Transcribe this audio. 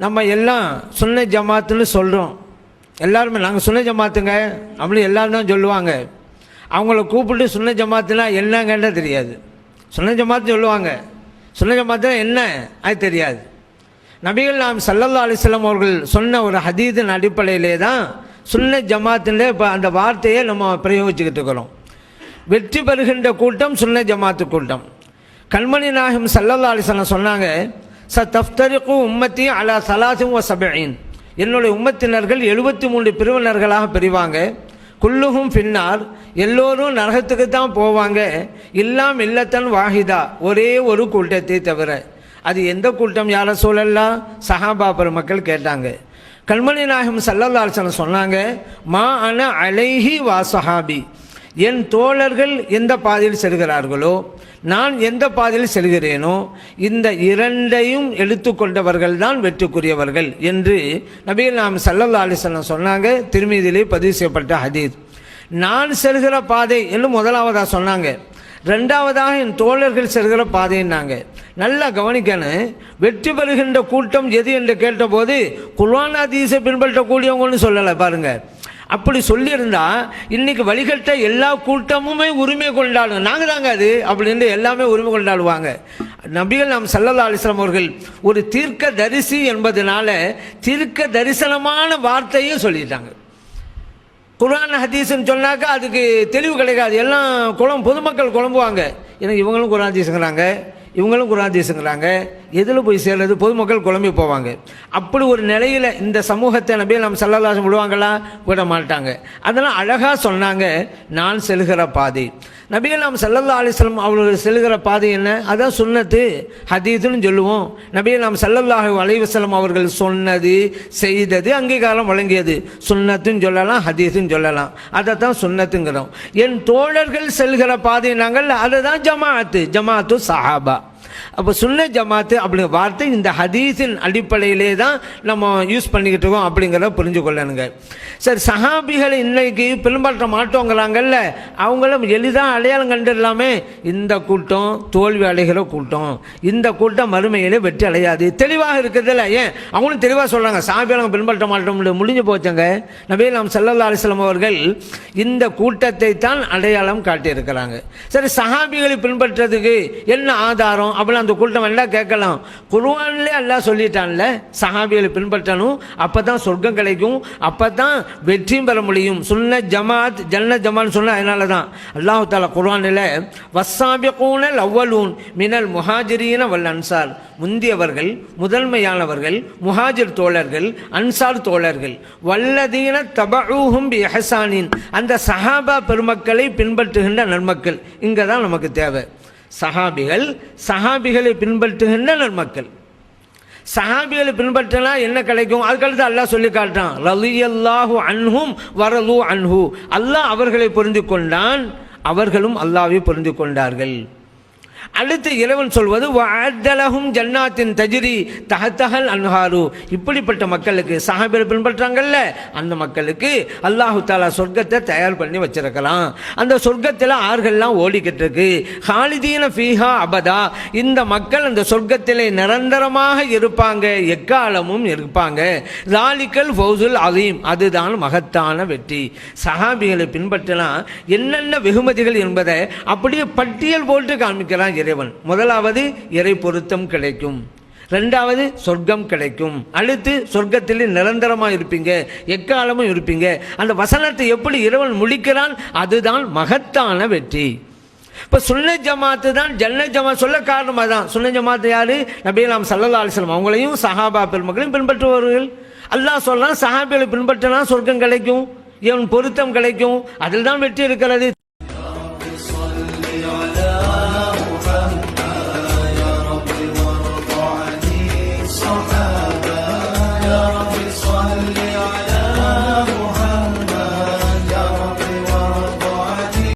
நம்ம எல்லாம் சுன்ன ஜமாத்துன்னு சொல்கிறோம் எல்லாருமே நாங்கள் சுன்ன ஜமாத்துங்க. அப்படின்னு எல்லாரும் தான் சொல்லுவாங்க. அவங்கள கூப்பிட்டு சுன்ன ஜமாத்துனா என்னங்கன்னு தெரியாது. சுன்ன ஜமாத்து சொல்லுவாங்க. சுன்ன ஜமாத்துனா என்ன? அது தெரியாது. நபிகள் நாம் சல்லல்லா அலிஸ்லாம் அவர்கள் சொன்ன ஒரு ஹதீதின் அடிப்படையிலே தான் சுன்ன ஜமாத்துல இப்போ அந்த வார்த்தையை நம்ம பிரயோகிச்சுக்கிட்டு இருக்கிறோம். வெற்றி பெறுகின்ற கூட்டம் சுன்ன ஜமாத்து கூட்டம். கண்மணி நாயகம் சல்லல்லா அலிஸ்லாம் சொன்னாங்க ச தஃப்தரிக்கு உம்மத்தி அலா சலாசும் சபையின். என்னுடைய உம்மத்தினர்கள் எழுபத்தி மூன்று பிரிவினர்களாக பிரிவாங்க. குல்லுகும் பின்னார் எல்லோரும் நரகத்துக்கு தான் போவாங்க. இல்லாம் இல்லத்தன் வாஹிதா. ஒரே ஒரு கூட்டத்தை தவிர. அது எந்த கூட்டம் யார சூழல்லாம் சஹாபா பெருமக்கள் கேட்டாங்க. கண்மணி நாயகம் சல்லல்லாசனம் சொன்னாங்க மா அன அலைஹி வா சஹாபி. என் தோழர்கள் எந்த பாதையில் செல்கிறார்களோ நான் எந்த பாதையில் செல்கிறேனோ இந்த இரண்டையும் எடுத்துக்கொண்டவர்கள் தான் வெற்றிக்குரியவர்கள் என்று நபிகள் நாம் சல்லல்லா அலிஸ்லாம் சொன்னாங்க திருமீதியிலே பதிவு செய்யப்பட்ட ஹதீத் நான் செல்கிற பாதை என்று முதலாவதாக சொன்னாங்க. ரெண்டாவதாக என் தோழர்கள் செல்கிற பாதைன்னாங்க. நல்லா கவனிக்கணும் வெற்றி பெறுகின்ற கூட்டம் எது என்று கேட்டபோது குர்ஆன் ஹதீஸை பின்பற்றக்கூடியவங்கன்னு சொல்லலை பாருங்கள் அப்படி சொல்லியிருந்தா இன்னைக்கு வழிகட்ட எல்லா கூட்டமுமே உரிமை கொண்டாடும் நாங்கள் தாங்க அது. அப்படின்னு எல்லாமே உரிமை கொண்டாடுவாங்க. நபிகள் நாம் சல்லல்லா அலிஸ்லாம் அவர்கள் ஒரு தீர்க்க தரிசி என்பதனால தீர்க்க தரிசனமான வார்த்தையும் சொல்லிட்டாங்க. குரான் ஹதீஸ்ன்னு சொன்னாக்கா அதுக்கு தெளிவு கிடைக்காது. எல்லாம் குழம்பு பொதுமக்கள் குழம்புவாங்க. எனக்கு இவங்களும் குரான் ஹதீஸுங்கிறாங்க. இவங்களும் குர்ஆன் எதில் போய் சேர்றது? பொதுமக்கள் குழம்பி போவாங்க. அப்படி ஒரு நிலையில் இந்த சமூகத்தை நம்பி நம்ம சல்லல்லாசம் விடுவாங்களா விட மாட்டாங்க அதெல்லாம் அழகாக சொன்னாங்க நான் செல்கிற பாதை. நபிகள் நாம் சல்லல்லா அலிஸ்லம் அவர்கள் செல்கிற பாதை என்ன? அதான் சுன்னத்து ஹதீதுன்னு சொல்லுவோம். நபிகள் நாம் சல்லல்லாஹு அலைவசலம் அவர்கள் சொன்னது செய்தது அங்கீகாரம் வழங்கியது. சுன்னத்துன்னு சொல்லலாம் ஹதீஸுன்னு சொல்லலாம். அதை தான் சுன்னத்துங்கிறோம். என் தோழர்கள் செல்கிற பாதை நாங்கள் அதை தான் ஜமாஅத்து ஜமாஅத்து சஹாபா. அப்போ சுன்ன ஜமாத்து அப்படிங்கிற வார்த்தை இந்த ஹதீஸின் அடிப்படையிலே தான் நம்ம யூஸ் பண்ணிக்கிட்டு இருக்கோம் அப்படிங்கிறத புரிஞ்சு கொள்ளணுங்க. சரி சஹாபிகள் இன்னைக்கு பின்பற்ற மாட்டோங்கிறாங்கல்ல அவங்களும் எளிதாக அடையாளம் கண்டுடலாமே. இந்த கூட்டம் தோல்வி அடைகிற கூட்டம். இந்த கூட்டம் மறுமையிலே வெற்றி அடையாது. தெளிவாக இருக்குதுல்ல ஏன்? அவங்களும் தெளிவாக சொல்கிறாங்க சஹாபிகளை பின்பற்ற மாட்டோம் முடிஞ்சு போச்சங்க. நபே நாம் சல்லல்லா அலிஸ்லாம் அவர்கள் இந்த கூட்டத்தை தான் அடையாளம் காட்டியிருக்கிறாங்க. சரி சஹாபிகளை பின்பற்றதுக்கு என்ன ஆதாரம்? அப்படிலாம் அந்த கூட்டம் எல்லாம் கேட்கலாம். குர்ஆன்லே எல்லாம் சொல்லிட்டான்ல சஹாபிகளை பின்பற்றணும். அப்போ தான் சொர்க்கம் கிடைக்கும். அப்போ தான் வெற்றியும் பெற முடியும். சுன்ன ஜமாத் ஜன்ன ஜமான்னு சொன்ன அதனால தான் அல்லாஹு தாலா குர்வானில் வஸ்ஸாபிகூனல் அவ்வலூன் மினல் முஹாஜிரீன வல் அன்சார். முந்தியவர்கள் முதன்மையானவர்கள் முஹாஜிர் தோழர்கள் அன்சார் தோழர்கள். வல்லதீன தபூஹும் பி எஹசானின் அந்த சஹாபா பெருமக்களை பின்பற்றுகின்ற நன்மக்கள். இங்கே தான் நமக்கு தேவை. சஹாபிகள் சஹாபிகளை பின்பற்றுகின்ற நன்மக்கள். சஹாபிகளை பின்பற்றினா என்ன கிடைக்கும்? அதுக்கடுத்து அல்லாஹ் சொல்லி காட்டான் ரலியல்லாஹு அன்ஹும் வரலு அன்ஹு. அல்லாஹ் அவர்களை புரிந்து கொண்டான். அவர்களும் அல்லாவை புரிந்து கொண்டார்கள். அடுத்து இறைவன் சொல்வது வாதலகும் ஜன்னாத்தின் தஜிரி தகத்தகல் அன்ஹாரு. இப்படிப்பட்ட மக்களுக்கு சஹாபியர் பின்பற்றாங்கல்ல அந்த மக்களுக்கு அல்லாஹு தாலா சொர்க்கத்தை தயார் பண்ணி வச்சிருக்கலாம். அந்த சொர்க்கத்தில் ஆறுகள்லாம் ஓடிக்கிட்டு இருக்கு ஹாலிதீன ஃபீஹா அபதா. இந்த மக்கள் அந்த சொர்க்கத்திலே நிரந்தரமாக இருப்பாங்க எக்காலமும் இருப்பாங்க. லாலிக்கல் ஃபௌசுல் அலீம் அதுதான் மகத்தான வெற்றி. சஹாபிகளை பின்பற்றலாம். என்னென்ன வெகுமதிகள் என்பதை அப்படியே பட்டியல் போட்டு தான் இறைவன். முதலாவது இறை பொருத்தம் கிடைக்கும். ரெண்டாவது சொர்க்கம் கிடைக்கும். அடுத்து சொர்க்கத்தில் நிரந்தரமாக இருப்பீங்க. எக்காலமும் இருப்பீங்க. அந்த வசனத்தை எப்படி இறைவன் முடிக்கிறான்? அதுதான் மகத்தான வெற்றி. இப்போ சுன்ன ஜமாத்து தான் ஜன்ன ஜமா சொல்ல காரணமாக தான் சுன்ன ஜமாத்து யாரு? நபிலாம் சல்லல்லா அலிஸ்லாம் அவங்களையும் சஹாபா பெருமக்களையும் பின்பற்றுவார்கள் அல்லாஹ் சொல்கிறான் சஹாபிகளை பின்பற்றினா சொர்க்கம் கிடைக்கும். இவன் பொருத்தம் கிடைக்கும். அதில் தான் வெற்றி இருக்கிறது.